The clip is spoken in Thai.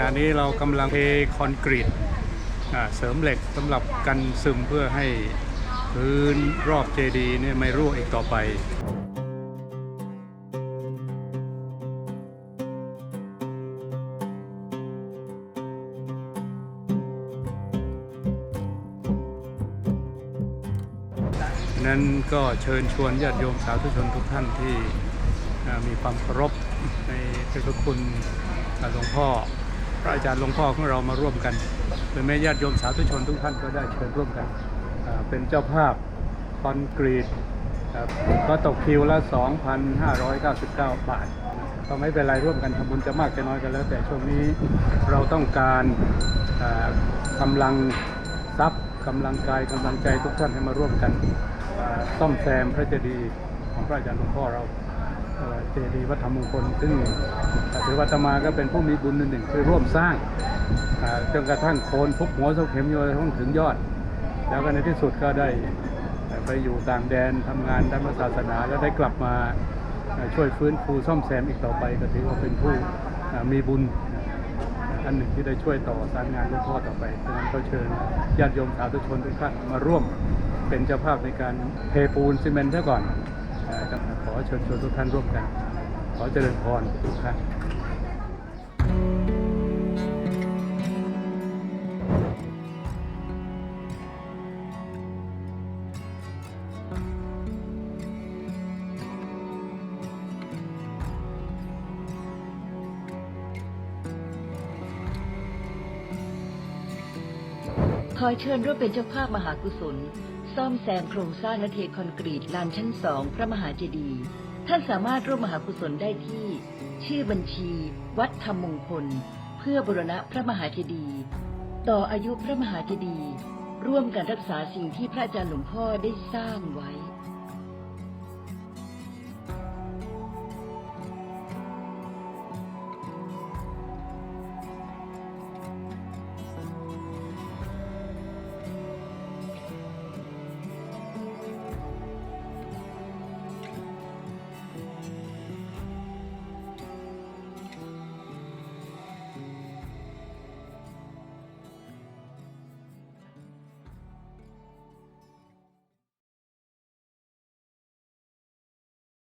ณะนี้เรากำลังเทคอนกรีตเสริมเหล็กสำหรับกันซึมเพื่อให้พื้นรอบเจดีย์เนี่ยไม่รั่วอีกต่อไปนั้นก็เชิญชวนญาติโยมสาธุชนทุกท่านที่มีความเคารพในพระคุณหลวงพ่อ พระอาจารย์หลวงพ่อของเรามาร่วมกันหรือแม้ญาติโยมสาธุชนทุกท่านก็ได้เชิญร่วมกัน เป็นเจ้าภาพคอนกรีตครับก็ตกคิวละ 2,599 บาทก็ไม่เป็นไรร่วมกันทำบุญจะมากจะน้อยกันแล้ว แต่ช่วงนี้เราต้องการกำลังทรัพย์กำลังกายกำลังใจทุกท่านให้มาร่วมกันซ่อมแซมพระเจดีย์ของพระอาจารย์หลวงพ่อเราเอ่อเจดีย์วัดธรรมมงคลซึ่ง ถือว่าตมาก็เป็นผู้มีบุญหนึ่งคือร่วมสร้างจนกระทั่งโคนทุบหัวเสาเข็มโยนต้องถึงยอด แล้วก็ในที่สุดก็ได้ไปอยู่ต่างแดนทำงานด้านศาสนาแล้วได้กลับมาช่วยฟื้นฟูซ่อมแซมอีกต่อไป ก็ถือว่าเป็นผู้มีบุญอันหนึ่งที่ได้ช่วยต่อสานงานหลวงพ่อต่อไปฉะนั้นก็เชิญญาติโยมสาธุชนทุกท่านมาร่วมเป็นเจ้าภาพในการเทปูนซีเมนต์ซะก่อนเอ่อครับขอเชิญชวนทุกท่านร่วมกัน อเจริญพรทุกท่านขอเชิญร่วมเป็นเจ้าภาพมหากุศล ซ่อมแซมโครงสร้างและเทคอนกรีตลานชั้นสองพระมหาเจดีย์ ท่านสามารถร่วมมหากุศลได้ที่ ชื่อบัญชี วัดธรรมมงคล เพื่อบุรณะพระมหาเจดีย์ต่ออายุพระมหาเจดีย์ร่วมกันรักษาสิ่งที่พระอาจารย์หลวงพ่อได้สร้างไว้